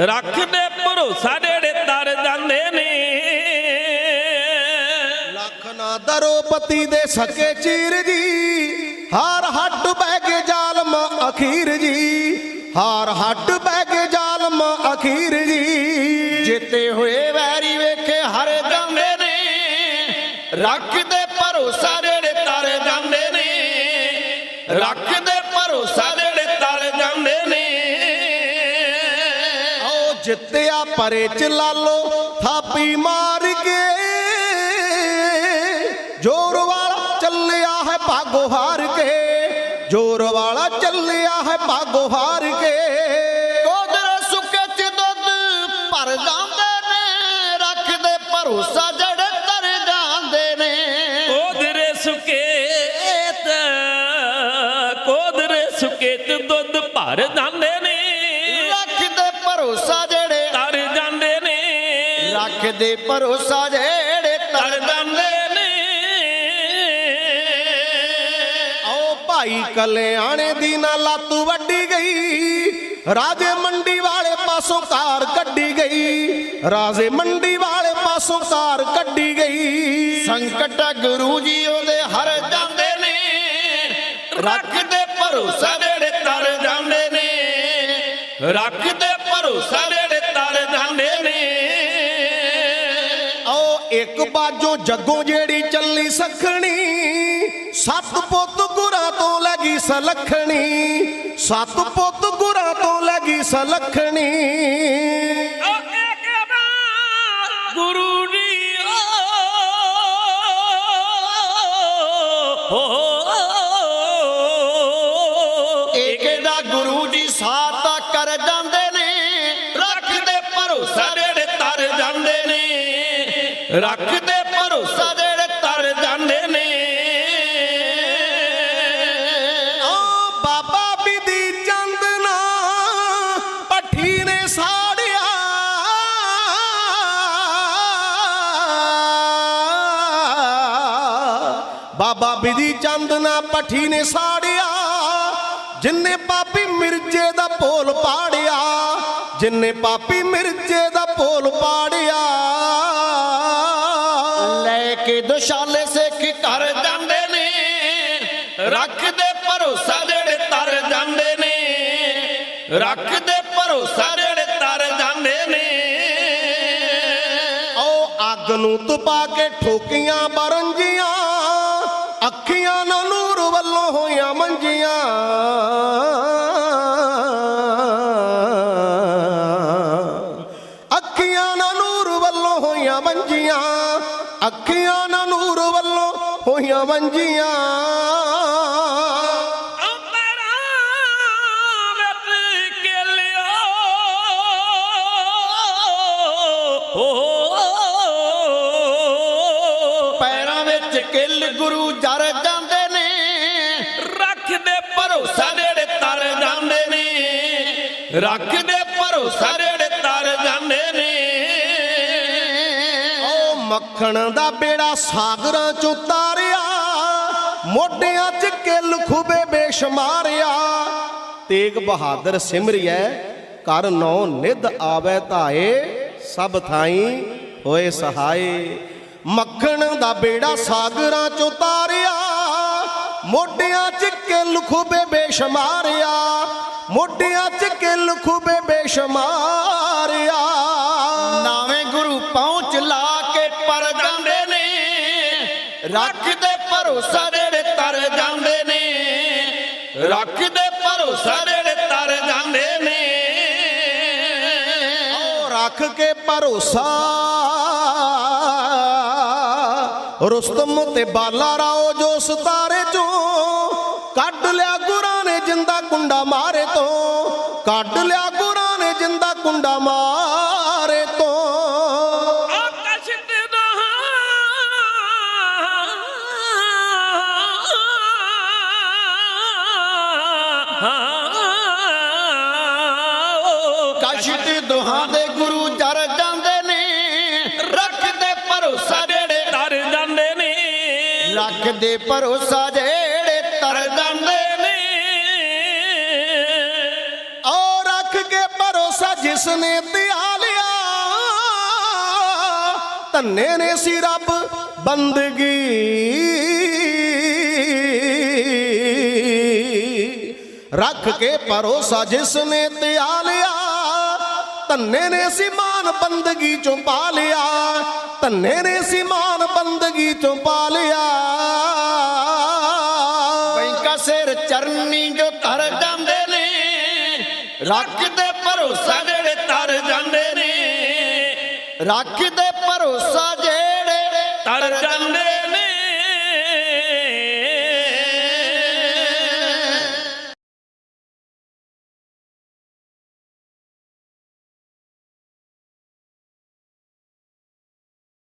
ਰੱਖਦੇ ਭਰੋਸਾ ਜਿਹੜੇ ਤਰ ਜਾਂਦੇ ਨੇ। ਲੱਖ ਨਾ ਦਰੋਪਤੀ ਦੇ ਸਕੇ ਚੀਰ ਜੀ। ਹਾਰ ਹੱਡ ਬਹਿ ਕੇ ਜ਼ਾਲਮ ਅਖੀਰ ਜੀ। ਹਾਰ ਹੱਡ ਬਹਿ ਕੇ ਜ਼ਾਲਮ ਅਖੀਰ ਜੀ। ਜਿੱਤੇ ਹੋਏ ਵੈਰੀ ਵੇਖੇ ਹਰ ਜਾਂਦੇ ਨੇ। ਰੱਖ ਰੱਖਦੇ ਭਰੋਸਾ ਜਿਹੜੇ ਤਰ ਜਾਂਦੇ ਨੇ। ਰੱਖ ਜਿੱਤਿਆ ਪਰੇ ਚ ਲਾਲੋ ਥਾਪੀ ਮਾਰ ਕੇ। ਜੋਰ ਵਾਲਾ ਚੱਲਿਆ ਹੈ ਭਾਗੋ ਹਾਰ ਕੇ। ਜੋਰ ਵਾਲਾ ਚੱਲਿਆ ਹੈ ਭਾਗੋ ਹਾਰ ਕੇ। ਕੋਦਰ ਸੁੱਕੇ ਚ ਦੁੱਧ ਭਰ ਜਾਂਦੇ ਨੇ ਰੱਖਦੇ ਭਰੋਸਾ ਜੜੇ ਤਰ ਜਾਂਦੇ ਨੇ। ਕੋਦਰੇ ਸੁਕੇਤ ਕੋਦਰੇ ਸੁਕੇਤ ਦੁੱਧ ਭਰ ਜਾਂਦੇ ਨੇ। ਰੱਖਦੇ ਭਰੋਸਾ ਰੱਖਦੇ ਭਰੋਸਾ ਜਿਹੜੇ ਤਰ ਜਾਂਦੇ ਨੇ। ਆਓ ਭਾਈ ਕਲਿਆਣੇ ਦੀ ਨਾ ਲੱਤ ਵੱਡੀ ਗਈ ਰਾਜੇ ਮੰਡੀ ਵਾਲੇ ਪਾਸੋਂ ਕਾਰ ਕੱਢੀ ਗਈ ਰਾਜੇ ਮੰਡੀ ਵਾਲੇ ਪਾਸੋਂ ਕਾਰ ਕੱਢੀ ਗਈ। ਸੰਕਟ ਗੁਰੂ ਜੀ ਉਹਦੇ ਹਰ ਜਾਂਦੇ ਨੇ ਰੱਖਦੇ ਭਰੋਸਾ ਜਿਹੜੇ ਤਰ ਜਾਂਦੇ ਨੇ ਰੱਖਦੇ ਇੱਕ ਬਾਜੋਂ ਜੱਗੋਂ ਜਿਹੜੀ ਚੱਲੀ ਸਖਣੀ ਸੱਤ ਪੁੱਤ ਗੁਰਾਂ ਤੋਂ ਲੱਗੀ ਸਲਖਣੀ ਸੱਤ ਪੁੱਤ ਗੁਰਾਂ ਤੋਂ ਲੱਗੀ ਸਲਖਣੀ। ਗੁਰੂ ਜੀ? ਓ ਏਕੇ ਦਾ ਗੁਰੂ ਜੀ ਸਾਥ ਕਰ ਜਾਂਦੇ ਨੇ ਰੱਖਦੇ ਭਰੋਸਾ ਰੱਖਦੇ ਭਰੋਸਾ ਜਿਹੜੇ ਤਰ ਜਾਂਦੇ ਨੇ। ਓ ਬਾਬਾ ਬਿਧੀ ਚੰਦਨਾ ਪੱਠੀ ਨੇ ਸਾੜਿਆ। ਬਾਬਾ ਬਿਧੀ ਚੰਦਨਾ ਪੱਠੀ ਨੇ ਸਾੜਿਆ। ਜਿੰਨੇ ਪਾਪੀ ਮਿਰਜੇ ਦਾ ਭੋਲ ਪਾੜਿਆ, ਜਿੰਨੇ ਪਾਪੀ ਮਿਰਜੇ ਦਾ ਭੋਲ ਪਾੜਿਆ। ਕੇ ਸਿੱਖ ਕਰ ਜਾਂਦੇ ਨੇ, ਰੱਖਦੇ ਭਰੋਸਾ ਜਿਹੜੇ ਤਰ ਜਾਂਦੇ ਨੇ, ਰੱਖਦੇ ਭਰੋਸਾ ਜਿਹੜੇ ਤਰ ਜਾਂਦੇ ਨੇ। ਉਹ ਅੱਗ ਨੂੰ ਤਪਾ ਕੇ ਠੋਕੀਆਂ ਬਰੰਜੀਆਂ, ਅੱਖੀਆਂ ਨਾਲ ਨੂਰ ਵੱਲੋਂ ਹੋਈਆਂ ਮੰਜੀਆਂ। ਅੱਖੀਆਂ ਨਾਲ ਨੂਰ ਵੱਲੋਂ ਹੋਈਆਂ ਕਿਲਿਓ। ਪੈਰਾਂ ਵਿੱਚ ਕਿੱਲ ਗੁਰੂ ਜਰ ਜਾਂਦੇ ਨੇ। ਰੱਖਦੇ ਭਰੋਸਾ ਜਿਹੜੇ ਤਰ ਜਾਂਦੇ ਨੇ। ਰੱਖਦੇ ਭਰੋਸਾ ਮੱਖਣ ਦਾ ਬੇੜਾ ਸਾਗਰਾਂ ਚੋਂ ਤਾਰਿਆ ਮੋਢਿਆਂ 'ਚ ਕਿੱਲ ਖੂਬੇ ਬੇਸ਼ੁਮਾਰਿਆ ਤੇਗ ਬਹਾਦਰ ਸਿਮਰਿਐ ਕਰ ਨੌ ਨਿਧ ਆਵੇ ਧਾਏ, ਸਭ ਥਾਈ ਹੋਏ ਸਹਾਏ। ਮੱਖਣ ਦਾ ਬੇੜਾ ਸਾਗਰਾਂ ਚੋਂ ਤਾਰਿਆ ਮੋਢਿਆਂ 'ਚ ਕਿੱਲ ਖੂਬੇ ਬੇਸ਼ੁਮਾਰਿਆ ਮੋਢਿਆਂ 'ਚ ਕਿੱਲ ਖੂਬੇ ਬੇਸ਼ਮਾਰ ਨੇ ਰੱਖਦੇ ਭਰੋਸਾ ਜਿਹੜੇ ਤਰ ਜਾਂਦੇ ਨੇ ਰੱਖਦੇ ਭਰੋਸਾ ਜਿਹੜੇ ਤਰ ਜਾਂਦੇ ਨੇ। ਓ ਰੱਖ ਕੇ ਭਰੋਸਾ, ਰੁਸਤਮ ਤੇ ਬਾਲਾ ਰਾਓ ਜੋ ਸਤਾਰੇ ਚੋਂ ਕੱਢ ਲਿਆ ਗੁਰਾਂ ਨੇ ਜਿੰਦਾ ਕੁੰਡਾ ਮਾਰੇ ਤੋਂ, ਕੱਢ ਲਿਆ ਗੁਰਾਂ ਨੇ ਜਿੰਦਾ ਕੁੰਡਾ ਮਾਰੇ ਕਾਸ਼ਿਤ ਦੁਹਾਂ ਦੇ ਗੁਰੂ ਜਰ ਜਾਂਦੇ ਨੇ। ਰੱਖਦੇ ਭਰੋਸਾ ਜਿਹੜੇ ਤਰ ਜਾਂਦੇ ਨੇ। ਰੱਖਦੇ ਭਰੋਸਾ ਜਿਹੜੇ ਤਰ ਜਾਂਦੇ ਨੇ। ਔ ਰੱਖ ਕੇ ਭਰੋਸਾ ਜਿਸ ਨੇ ਧਿਆ ਲਿਆ। ਧੰਨੇ ਨੇ ਸੀ ਰੱਬ ਬੰਦਗੀ। ਰੱਖ ਕੇ ਭਰੋਸਾ ਜਿਸ ਨੇ ਧਿਆ ਲਿਆ। ਧੰਨੇ ਨੇ ਸੀ ਮਾਨ ਬੰਦਗੀ ਚੋਂ ਪਾ ਲਿਆ, ਧੰਨੇ ਨੇ ਸੀ ਮਾਨ ਬੰਦਗੀ ਚੋਂ ਪਾ ਲਿਆ। ਬੈਂਕਾ ਸਿਰ ਚਰਨੀ ਜੋ ਧਰ ਜਾਂਦੇ ਨੇ, ਰੱਖਦੇ ਭਰੋਸਾ ਜਿਹੜੇ ਤਰ ਜਾਂਦੇ ਨੇ। ਰੱਖਦੇ ਭਰੋਸਾ ਜਿਹੜੇ ਤਰ ਜਾਂਦੇ